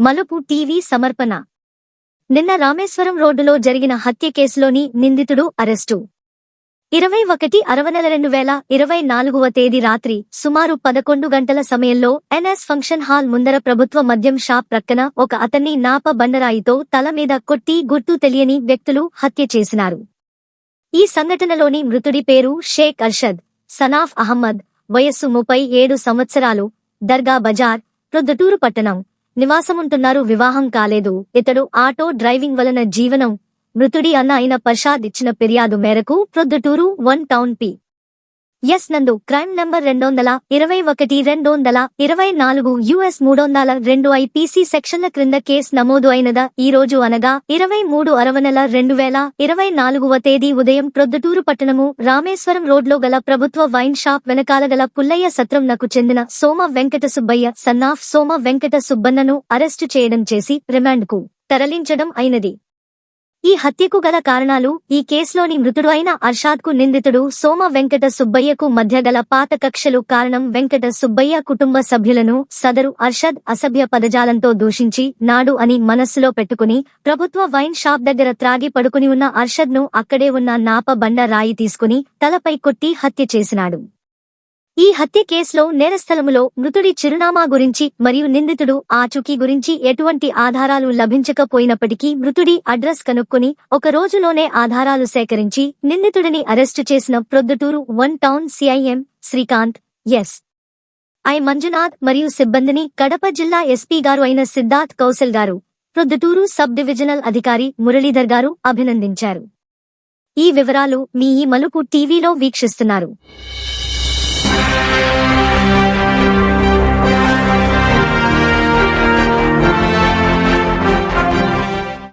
మలుపు టీవీ సమర్పణ. నిన్న రామేశ్వరం రోడ్డులో జరిగిన హత్య కేసులోని నిందితుడు అరెస్టు. ఇరవై ఒకటి అరవనెల రెండు వేల ఇరవై నాలుగవ తేదీ రాత్రి సుమారు పదకొండు గంటల సమయంలో ఎన్ఎస్ ఫంక్షన్ హాల్ ముందర ప్రభుత్వ మద్యం షాప్ ప్రక్కన ఒక అతన్ని నాప బండరాయితో తల మీద కొట్టి గుర్తు తెలియని వ్యక్తులు హత్య చేసినారు. ఈ సంఘటనలోని మృతుడి పేరు షేక్ అర్షద్ సనాఫ్ అహ్మద్ వయస్సు ముప్పై ఏడు సంవత్సరాలు దర్గా బజార్ ప్రొద్దుటూరు పట్టణం. నివాసముంటున్నారు వివాహం కాలేదు. ఇతడు ఆటో డ్రైవింగ్ వలన జీవనం మృతుడి అన్న అయిన పర్షాద్ ఇచ్చిన ఫిర్యాదు మేరకు Proddatur one town P. S నందు క్రైమ్ నంబర్ రెండొందల ఇరవై ఒకటి రెండొందల ఇరవై నాలుగు యుఎస్ మూడొందల రెండు ఐపీసీ సెక్షన్ల క్రింద కేసు నమోదు అయినదా ఈ రోజు అనగా ఇరవై మూడు అరవనెల రెండు వేల ఇరవై నాలుగవ తేదీ ఉదయం ప్రొద్దుటూరు పట్టణము రామేశ్వరం రోడ్లో గల ప్రభుత్వ వైన్ షాప్ వెనకాల గల పుల్లయ్య సత్రంనకు చెందిన సోమ వెంకట సుబ్బయ్య సన్నాఫ్ సోమ వెంకట సుబ్బన్నను అరెస్టు చేయడం చేసి రిమాండ్కు తరలించడం అయినది. ఈ హత్యకు గల కారణాలు ఈ కేసులోని మృతుడు అయిన అర్షాద్కు నిందితుడు సోమ వెంకట సుబ్బయ్యకు మధ్య గల పాత కక్షలు కారణం వెంకట సుబ్బయ్య కుటుంబ సభ్యులను సదరు అర్షద్ అసభ్య పదజాలంతో దూషించి నాడు అని మనస్సులో పెట్టుకుని ప్రభుత్వ వైన్ షాప్ దగ్గర త్రాగి పడుకుని ఉన్న అర్షద్ను అక్కడే ఉన్న నాప బండ రాయి తీసుకుని తలపై కొట్టి హత్య చేసినాడు. ఈ హత్య కేసులో నేరస్థలములో మృతుడి చిరునామా గురించి మరియు నిందితుడు ఆచూకీ గురించి ఎటువంటి ఆధారాలు లభించకపోయినప్పటికీ మృతుడి అడ్రస్ కనుక్కొని ఒక రోజులోనే ఆధారాలు సేకరించి నిందితుడిని అరెస్టు చేసిన Proddatur one town CI M Srikanth S. I. Manjunath మరియు సిబ్బందిని కడప జిల్లా ఎస్పీ గారు అయిన సిద్ధార్థ్ కౌశల్ గారు ప్రొద్దుటూరు సబ్ డివిజనల్ అధికారి మురళీధర్ గారు అభినందించారు. ఈ వివరాలు మీ ఈ మలుపు టీవీలో వీక్షిస్తున్నారు.